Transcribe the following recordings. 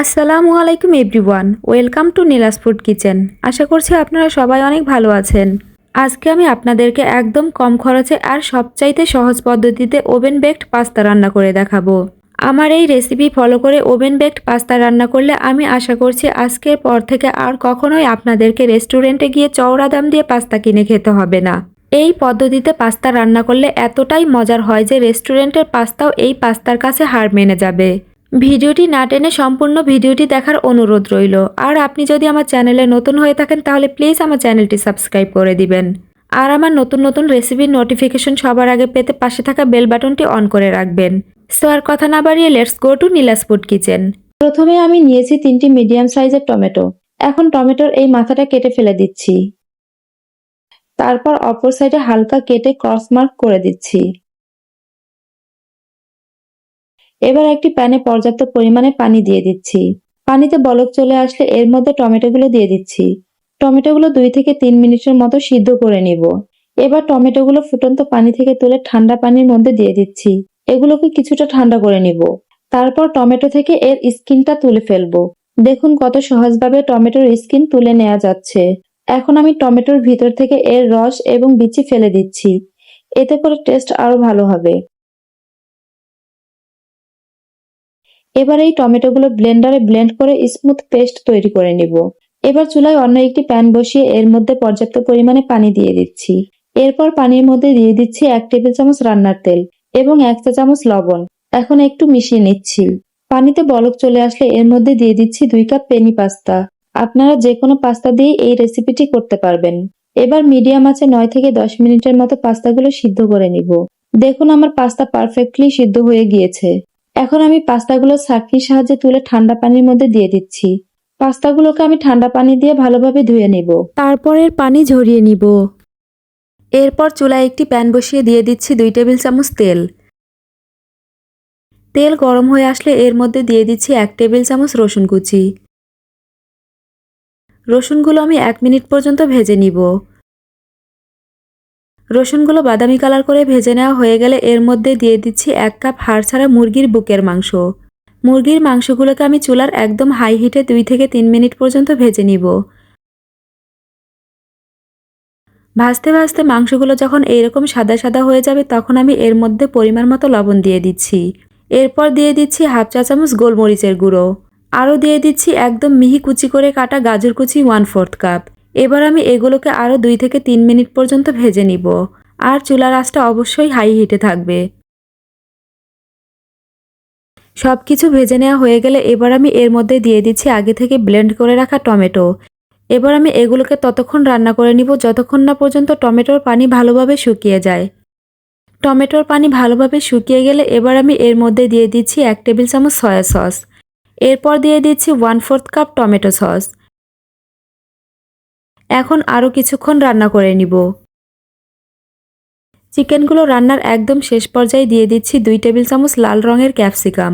আসসালামু আলাইকুম everyone, welcome to Nila's food kitchen. আশা করছি আপনারা সবাই অনেক ভালো আছেন। আজকে আমি আপনাদেরকে একদম কম খরচে আর সবচাইতে সহজ পদ্ধতিতে ওভেন বেকড পাস্তা রান্না করে দেখাবো। আমার এই রেসিপি ফলো করে ওভেন বেকড পাস্তা রান্না করলে আমি আশা করছি আজকের পর থেকে আর কখনোই আপনাদেরকে রেস্টুরেন্টে গিয়ে চওড়া দাম দিয়ে পাস্তা কিনে খেতে হবে না। এই পদ্ধতিতে পাস্তা রান্না করলে এতটাই মজার হয় যে রেস্টুরেন্টের পাস্তাও এই পাস্তার কাছে হার মেনে যাবে। ভিডিওটি না টেনে সম্পূর্ণ ভিডিওটি দেখার অনুরোধ রইল। আর আপনি যদি আমার চ্যানেলে নতুন হয়ে থাকেন, তাহলে প্লিজ আমার চ্যানেলটি সাবস্ক্রাইব করে দিবেন। আর আমার নতুন নতুন রেসিপির নোটিফিকেশন সবার আগে পেতে পাশে থাকা বেল বাটনটি অন করে রাখবেন। সো আর কথা না বাড়িয়ে let's go to Nila's food kitchen প্রথমে আমি নিয়েছি তিনটি মিডিয়াম সাইজের টমেটো। এখন টমেটোর এই মাথাটা কেটে ফেলে দিচ্ছি। তারপর অপর সাইডে হালকা কেটে ক্রস মার্ক করে দিচ্ছি। এবার একটি প্যানে পর্যাপ্ত পরিমাণে পানি দিয়ে দিচ্ছি। পানিতে বলক চলে আসলে এর মধ্যে টমেটোগুলো দিয়ে দিচ্ছি। টমেটোগুলো দুই থেকে তিন মিনিটের মতো সিদ্ধ করে নিব। এবার টমেটোগুলো ফুটন্ত পানি থেকে তুলে ঠান্ডা পানির মধ্যে দিয়ে দিচ্ছি। এগুলোকে কিছুটা ঠান্ডা করে নিব। তারপর টমেটো থেকে এর স্কিনটা তুলে ফেলব। দেখুন কত সহজভাবে টমেটোর স্কিন তুলে নেওয়া যাচ্ছে। এখন আমি টমেটোর ভিতর থেকে এর রস এবং বিচি ফেলে দিচ্ছি। এতে করে টেস্ট আরও ভালো হবে। এবার এই টমেটোগুলো ব্লেন্ডারে ব্লেন্ড করে স্মুথ পেস্ট তৈরি করে নিব। এবার চুলায় অন্য একটি প্যান বসিয়ে এর মধ্যে পর্যাপ্ত পরিমাণে পানি দিয়ে দিচ্ছি। এরপর পানির মধ্যে দিয়ে দিচ্ছি এক টেবিল চামচ রান্নার তেল এবং এক চা চামচ লবণ। এখন একটু মিশিয়ে নিচ্ছি। পানিতে বলক চলে আসলে এর মধ্যে দিয়ে দিচ্ছি দুই কাপ পেনি পাস্তা। আপনারা যে কোনো পাস্তা দিয়ে এই রেসিপিটি করতে পারবেন। এবার মিডিয়াম আছে নয় থেকে দশ মিনিটের মতো পাস্তাগুলো সিদ্ধ করে নিব। দেখুন আমার পাস্তা পারফেক্টলি সিদ্ধ হয়ে গিয়েছে। এখন আমি পাস্তাগুলো ছাঁকনির সাহায্যে তুলে ঠান্ডা পানির মধ্যে দিয়ে দিচ্ছি। পাস্তাগুলোকে আমি ঠান্ডা পানি দিয়ে ভালোভাবে ধুয়ে নিব। তারপরের পানি ঝরিয়ে নিব। এরপর চুলায় একটি প্যান বসিয়ে দিয়ে দিচ্ছি দুই টেবিল চামচ তেল। তেল গরম হয়ে আসলে এর মধ্যে দিয়ে দিচ্ছি এক টেবিল চামচ রসুন কুচি। রসুনগুলো আমি এক মিনিট পর্যন্ত ভেজে নিব। রসুনগুলো বাদামি কালার করে ভেজে নেওয়া হয়ে গেলে এর মধ্যে দিয়ে দিচ্ছি এক কাপ হাড় ছাড়া মুরগির বুকের মাংস। মুরগির মাংসগুলোকে আমি চুলার একদম হাই হিটে দুই থেকে তিন মিনিট পর্যন্ত ভেজে নিব। ভাজতে ভাজতে মাংসগুলো যখন এইরকম সাদা সাদা হয়ে যাবে তখন আমি এর মধ্যে পরিমাণ মতো লবণ দিয়ে দিচ্ছি। এরপর দিয়ে দিচ্ছি হাফ চা চামচ গোলমরিচের গুঁড়ো। আরও দিয়ে দিচ্ছি একদম মিহি কুচি করে কাটা গাজর কুচি ওয়ান ফোর্থ কাপ। এবার আমি এগুলোকে আরও দুই থেকে তিন মিনিট পর্যন্ত ভেজে নিব। আর চুলার আঁচটা অবশ্যই হাই হিটে থাকবে। সব কিছু ভেজে নেওয়া হয়ে গেলে এবার আমি এর মধ্যে দিয়ে দিচ্ছি আগে থেকে ব্লেন্ড করে রাখা টমেটো। এবার আমি এগুলোকে ততক্ষণ রান্না করে নিব যতক্ষণ না পর্যন্ত টমেটোর পানি ভালোভাবে শুকিয়ে যায়। টমেটোর পানি ভালোভাবে শুকিয়ে গেলে এবার আমি এর মধ্যে দিয়ে দিচ্ছি এক টেবিল চামচ সয়া সস এরপর দিয়ে দিচ্ছি one fourth cup tomato sauce এখন আরও কিছুক্ষণ রান্না করে নিব। চিকেনগুলো রান্নার একদম শেষ পর্যায়ে দিয়ে দিচ্ছি দুই টেবিল চামচ লাল রঙের ক্যাপসিকাম।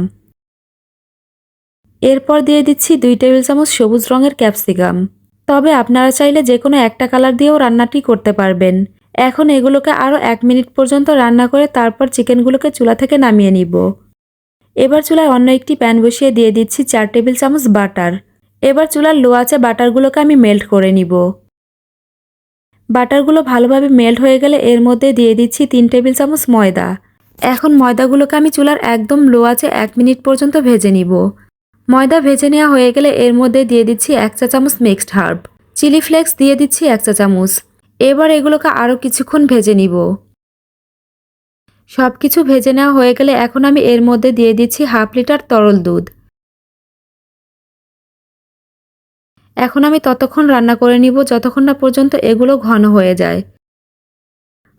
এরপর দিয়ে দিচ্ছি দুই টেবিল চামচ সবুজ রঙের ক্যাপসিকাম। তবে আপনারা চাইলে যে কোনো একটা কালার দিয়েও রান্নাটি করতে পারবেন। এখন এগুলোকে আরও এক মিনিট পর্যন্ত রান্না করে তারপর চিকেনগুলোকে চুলা থেকে নামিয়ে নিব। এবার চুলায় অন্য একটি প্যান বসিয়ে দিয়ে দিচ্ছি চার টেবিল চামচ বাটার। এবার চুলার লো আছে বাটারগুলোকে আমি মেল্ট করে নিব। বাটারগুলো ভালোভাবে মেল্ট হয়ে গেলে এর মধ্যে দিয়ে দিচ্ছি তিন টেবিল চামচ ময়দা। এখন ময়দাগুলোকে আমি চুলার একদম লো আছে এক মিনিট পর্যন্ত ভেজে নিব। ময়দা ভেজে নেওয়া হয়ে গেলে এর মধ্যে দিয়ে দিচ্ছি এক চা চামচ মিক্সড হার্ব চিলি ফ্লেক্স দিয়ে দিচ্ছি এক চা চামচ। এবার এগুলোকে আরও কিছুক্ষণ ভেজে নিব। সব কিছু ভেজে নেওয়া হয়ে গেলে এখন আমি এর মধ্যে দিয়ে দিচ্ছি হাফ লিটার তরল দুধ। এখন আমি ততক্ষণ রান্না করে নিব যতক্ষণ না পর্যন্ত এগুলো ঘন হয়ে যায়।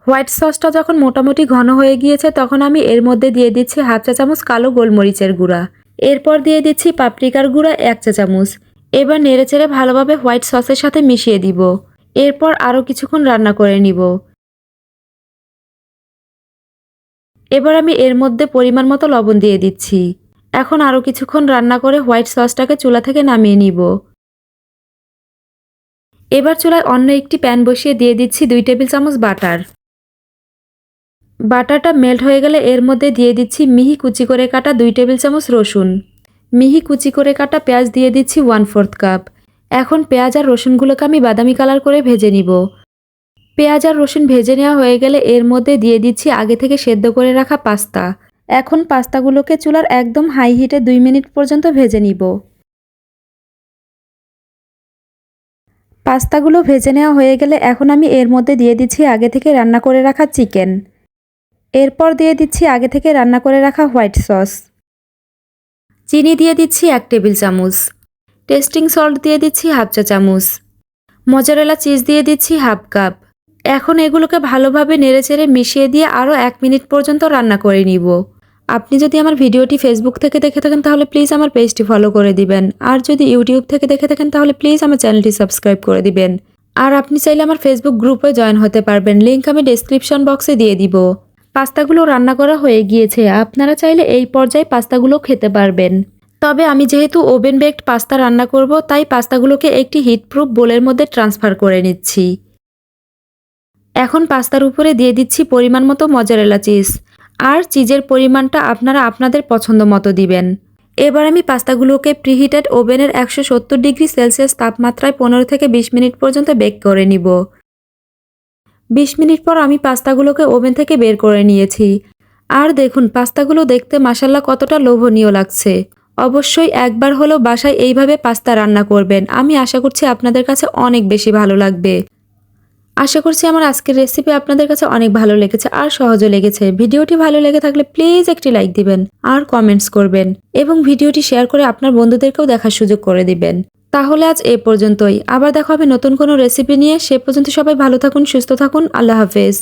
হোয়াইট সসটা যখন মোটামুটি ঘন হয়ে গিয়েছে, তখন আমি এর মধ্যে দিয়ে দিচ্ছি হাফ চা চামচ কালো গোলমরিচের গুঁড়া। এরপর দিয়ে দিচ্ছি পাপরিকার গুঁড়া এক চা চামচ। এবার নেড়েচেড়ে ভালোভাবে হোয়াইট সসের সাথে মিশিয়ে দিব। এরপর আরও কিছুক্ষণ রান্না করে নিব। এবার আমি এর মধ্যে পরিমাণ মতো লবণ দিয়ে দিচ্ছি। এখন আরও কিছুক্ষণ রান্না করে হোয়াইট সসটাকে চুলা থেকে নামিয়ে নিব। এবার চুলায় অন্য একটি প্যান বসিয়ে দিয়ে দিচ্ছি দুই টেবিল চামচ বাটার। বাটারটা মেল্ট হয়ে গেলে এর মধ্যে দিয়ে দিচ্ছি মিহি কুচি করে কাটা দুই টেবিল চামচ রসুন। মিহি কুচি করে কাটা পেঁয়াজ দিয়ে দিচ্ছি ওয়ান ফোর্থ কাপ। এখন পেঁয়াজ আর রসুনগুলোকে আমি বাদামি কালার করে ভেজে নিব। পেঁয়াজ আর রসুন ভেজে নেওয়া হয়ে গেলে এর মধ্যে দিয়ে দিচ্ছি আগে থেকে সেদ্ধ করে রাখা পাস্তা। এখন পাস্তাগুলোকে চুলার একদম হাই হিটে দুই মিনিট পর্যন্ত ভেজে নিব। পাস্তাগুলো ভেজে নেওয়া হয়ে গেলে এখন আমি এর মধ্যে দিয়ে দিচ্ছি আগে থেকে রান্না করে রাখা চিকেন। এরপর দিয়ে দিচ্ছি আগে থেকে রান্না করে রাখা হোয়াইট সস। চিনি দিয়ে দিচ্ছি এক টেবিল চামচ। টেস্টিং সল্ট দিয়ে দিচ্ছি হাফ চা চামচ। মজারেলা চিজ দিয়ে দিচ্ছি হাফ কাপ। এখন এগুলোকে ভালোভাবে নেড়েচেড়ে মিশিয়ে দিয়ে আরও এক মিনিট পর্যন্ত রান্না করে নিব। আপনি যদি আমার ভিডিওটি ফেসবুক থেকে দেখে থাকেন, তাহলে প্লিজ আমার পেজটি ফলো করে দিবেন। আর যদি ইউটিউব থেকে দেখে থাকেন, তাহলে প্লিজ আমার চ্যানেলটি সাবস্ক্রাইব করে দিবেন। আর আপনি চাইলে আমার ফেসবুক গ্রুপে জয়েন হতে পারবেন। লিঙ্ক আমি ডেসক্রিপশন বক্সে দিয়ে দিব। পাস্তাগুলো রান্না করা হয়ে গিয়েছে। আপনারা চাইলে এই পর্যায়ে পাস্তাগুলো খেতে পারবেন। তবে আমি যেহেতু ওভেন বেকড পাস্তা রান্না করব, তাই পাস্তাগুলোকে একটি হিটপ্রুফ বোলের মধ্যে ট্রান্সফার করে নিচ্ছি। এখন পাস্তার উপরে দিয়ে দিচ্ছি পরিমাণ মতো মজারেলা চিজ আর চিজের পরিমাণটা আপনারা আপনাদের পছন্দ মতো দিবেন। এবার আমি পাস্তাগুলোকে প্রিহিটেড ওভেনের একশো সত্তর ডিগ্রি সেলসিয়াস তাপমাত্রায় পনেরো থেকে বিশ মিনিট পর্যন্ত বেক করে নিব। বিশ মিনিট পর আমি পাস্তাগুলোকে ওভেন থেকে বের করে নিয়েছি। আর দেখুন, পাস্তাগুলো দেখতে মাসাল্লা কতটা লোভনীয় লাগছে। অবশ্যই একবার হলেও বাসায় এইভাবে পাস্তা রান্না করবেন। আমি আশা করছি আপনাদের কাছে অনেক বেশি ভালো লাগবে। আশা করছি আমার আজকের রেসিপি আপনাদের কাছে অনেক ভালো লেগেছে আর সহজও লেগেছে। ভিডিওটি ভালো লেগে থাকলে প্লিজ একটি লাইক দিবেন আর কমেন্টস করবেন এবং ভিডিওটি শেয়ার করে আপনার বন্ধুদেরকেও দেখার সুযোগ করে দিবেন। তাহলে আজ এ পর্যন্তই। আবার দেখা হবে নতুন কোনো রেসিপি নিয়ে। সে পর্যন্ত সবাই ভালো থাকুন, সুস্থ থাকুন। আল্লাহ হাফেজ।